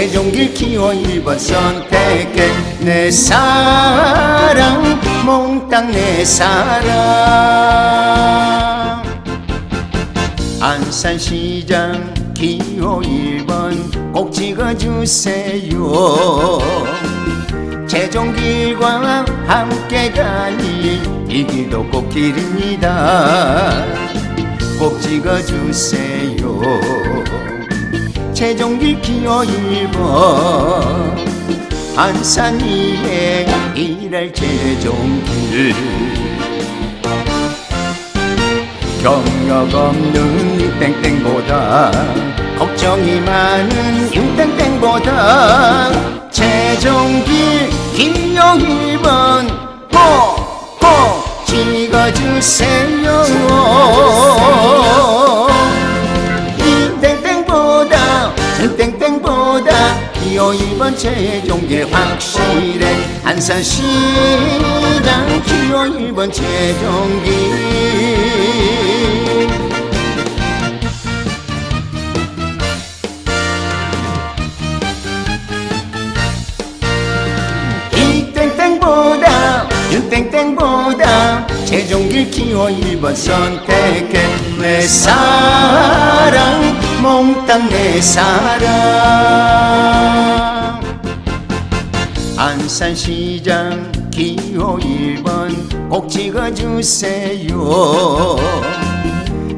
최종길 기호 1번 선택해. 내 사랑 몽땅 내 사랑. 안산시장 기호 1번 꼭 찍어주세요. 최종길과 함께 가니 이 길도 꽃길입니다. 꼭 찍어주세요 최종길 기호 1번 안산 위에 일할 최종길. 경력 없는 유땡땡보다 걱정이 많은 유땡땡보다 최종길 기호 1번 꼭꼭 찍어주세요 1번 최종길 확실해. 안산시장 기호 1번 최종길 이땡땡보다 유땡땡보다 최종길 기호 1번 선택해. 내 사랑 몽땅 내 사랑 안산시장 기호 1번 꼭 찍어주세요.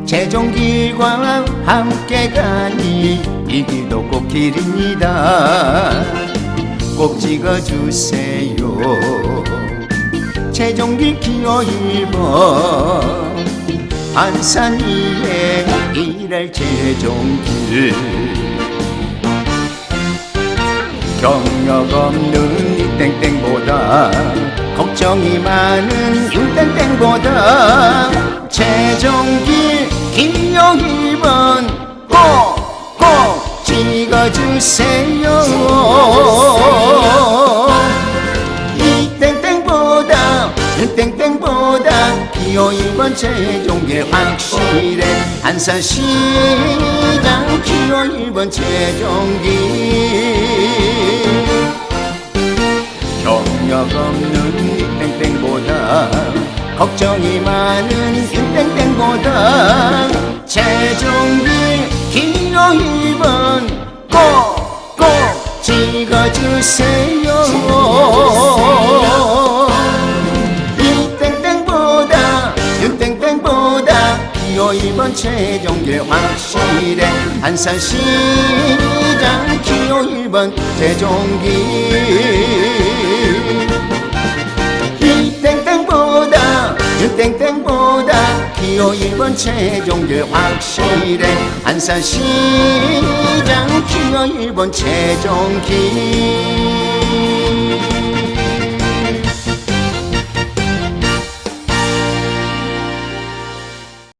최종길과 함께 가니 이 길도 꽃길입니다. 꼭 찍어주세요. 최종길 기호 1번 안산 위에 일할 최종길. 경력 없는 걱정이 많은 유땡땡보다 최종길 1번 꼭꼭 찍어주세요. 이땡땡보다 유땡땡보다 기호 1번 최종길 확실해. 안산시장 기호 1번 최종길 걱정이 많은 이땡땡보다 최종길 기호 1번. 꼭꼭 찍어주세요. 이땡땡보다 윤땡땡보다. 기호 1번 최종길 확실해 안산시장. 기호 1번 최종길 기호 1번 최종길 확실해. 안산시장 기호 1번 최종길